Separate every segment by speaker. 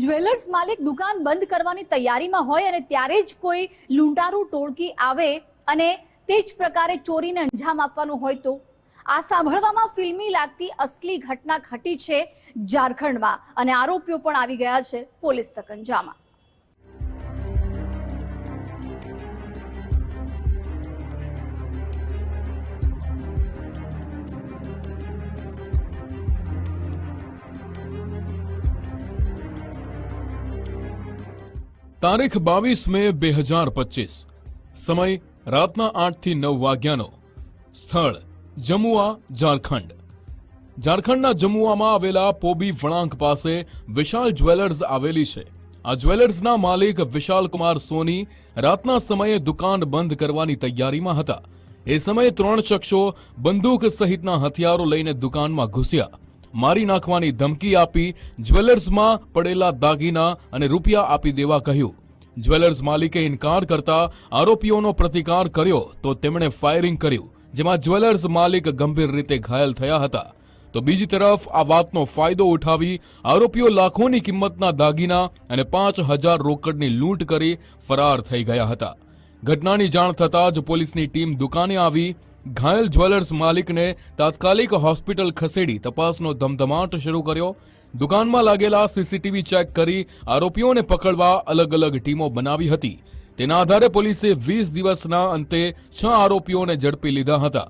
Speaker 1: Jewellers માલિક દુકાન બંધ કરવાની તૈયારીમાં હોય અને ત્યારે જ કોઈ લૂંટારું ટોળકી આવે અને તે જ પ્રકારે ચોરીને અંજામ આપવાનું હોય તો? આ સાંભળવામાં ફિલ્મી લાગતી અસલી ઘટના ઘટી છે ઝારખંડમાં અને આરોપીઓ પણ આવી ગયા છે પોલીસ સકંજામાં
Speaker 2: તારીખ બાવીસ મે બે હજાર પચીસ. સમય રાતના આઠથી નવ વાગ્યાનો. સ્થળ જમુઆ, ઝારખંડ. ઝારખંડના જમુઆમાં આવેલા પોબી વળાંક પાસે વિશાલ જ્વેલર્સ આવેલી છે. આ જ્વેલર્સના માલિક વિશાલ કુમાર સોની રાતના સમયે દુકાન બંધ કરવાની તૈયારીમાં હતા. એ સમયે ત્રણ શખ્સો બંદૂક સહિતના હથિયારો લઈને દુકાનમાં ઘૂસ્યા. મારી નાખવાની ધમકી આપી જ્વેલર્સમાં પડેલા દાગીના અને રૂપિયા આપી દેવા કહ્યું. જ્વેલર્સ માલિકે ઇનકાર કરતા આરોપીઓનો પ્રતિકાર કર્યો તો તેમણે ફાયરિંગ કર્યું, જેમાં જ્વેલર્સ માલિક ગંભીર રીતે ઘાયલ થયા હતા. તો બીજી તરફ આ વાતનો ફાયદો ઉઠાવી આરોપીઓ લાખોની કિંમતના દાગીના અને પાંચ હજાર રોકડની લૂંટ કરી ફરાર થઈ ગયા હતા. ઘટનાની જાણ થતાં જ પોલીસની ટીમ દુકાને આવી ઘાયલ જ્વેલર્સ માલિકને તાત્કાલિક હોસ્પિટલ ખસેડી તપાસનો ધમધમાટ શરૂ કર્યો દુકાનમાં લાગેલા સીસીટીવી ચેક કરી આરોપીઓને પકડવા અલગ અલગ ટીમો બનાવી હતી તેના આધારે પોલીસે વીસ દિવસના અંતે છ આરોપીઓને ઝડપી લીધા હતા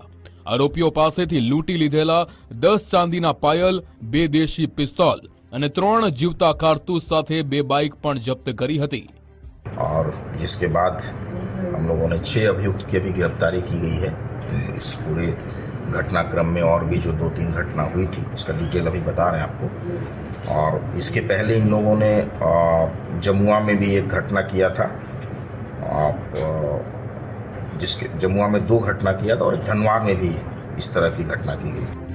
Speaker 2: આરોપીઓ પાસેથી લૂંટી લીધેલા દસ ચાંદીના પાયલ બે દેશી પિસ્તોલ અને ત્રણ જીવતા કારતૂસ સાથે બે બાઇક પણ જપ્ત કરી હતી
Speaker 3: और जिसके बाद हम लोगों ने छः अभियुक्त की अभी गिरफ्तारी की गई है इस पूरे घटनाक्रम में और भी जो दो तीन घटना हुई थी, उसका डिटेल अभी बता रहे हैं आपको। और इसके पहले इन लोगों ने जमुआ में भी एक घटना किया था। आप जिसके, जमुआ में दो घटना किया था और धनवार में भी इस तरह की घटना की गई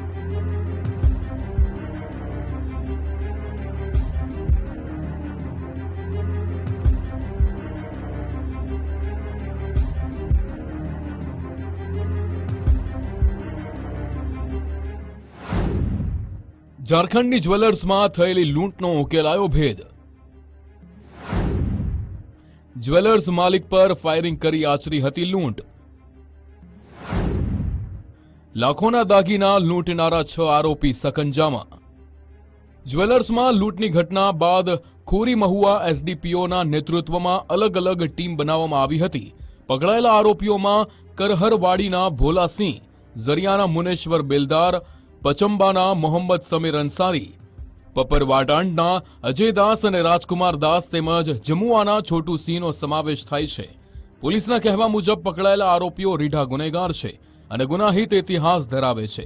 Speaker 2: ઝારખંડની જ્વેલર્સમાં થયેલી લૂંટનો ઉકેલાયો ભેદ. જ્વેલર્સ માલિક પર ફાયરિંગ કરી આચરી હતી લૂંટ. લાખોના દાગીના લૂંટનારા છ આરોપી સકંજામાં. જ્વેલર્સમાં લૂંટની ઘટના બાદ ખોરી મહુવા એસડીપીઓના નેતૃત્વમાં અલગ અલગ ટીમ બનાવવામાં આવી હતી. પકડાયેલા આરોપીઓમાં કરહરવાડીના ભોલાસિંહ, ઝરિયાના મુનેશ્વર બેલદાર પચંબાના મોહમ્મદ સમીર અંસારી પપરવાટાંડના અજયદાસ અને રાજકુમાર દાસ તેમજ જમુઆના છોટુ સિંહનો સમાવેશ થાય છે. પોલીસના કહેવા મુજબ પકડાયેલા આરોપીઓ રીઢા ગુનેગાર છે અને ગુનાહિત ઇતિહાસ ધરાવે છે.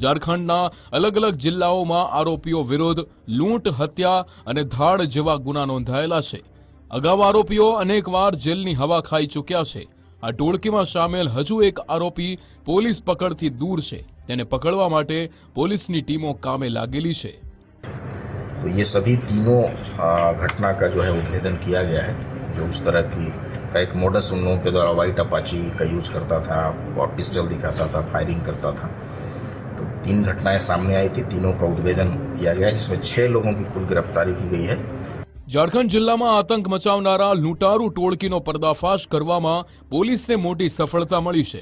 Speaker 2: ઝારખંડના અલગ અલગ જિલ્લાઓમાં આરોપીઓ વિરુદ્ધ લૂંટ, હત્યા અને ધાડ જેવા ગુના નોંધાયેલા છે. અગાઉ આરોપીઓ અનેકવાર જેલની હવા ખાઈ ચૂક્યા છે. આ ટોળકીમાં સામેલ હજુ એક આરોપી પોલીસ પકડથી દૂર છે તેને પકડવા માટે પોલીસની ટીમો કામે લાગેલી છે
Speaker 3: तो ये सभी तीनों आ, घटना का जो है उद्भेदन किया गया है जो उस तरह की का एक मोडस उन लोगों के द्वारा वाइट अपाची का यूज करता था और पिस्टल दिखाता था फायरिंग करता था तो तीन घटनाएं सामने आई थी तीनों का उद्भेदन किया गया है जिसमें छह लोगों की कुल गिरफ्तारी की गई है
Speaker 2: ઝારખંડ જિલ્લામાં આતંક મચાવનારા લૂંટારૂ ટોળકીનો પર્દાફાશ કરવામાં પોલીસને મોટી સફળતા મળી છે.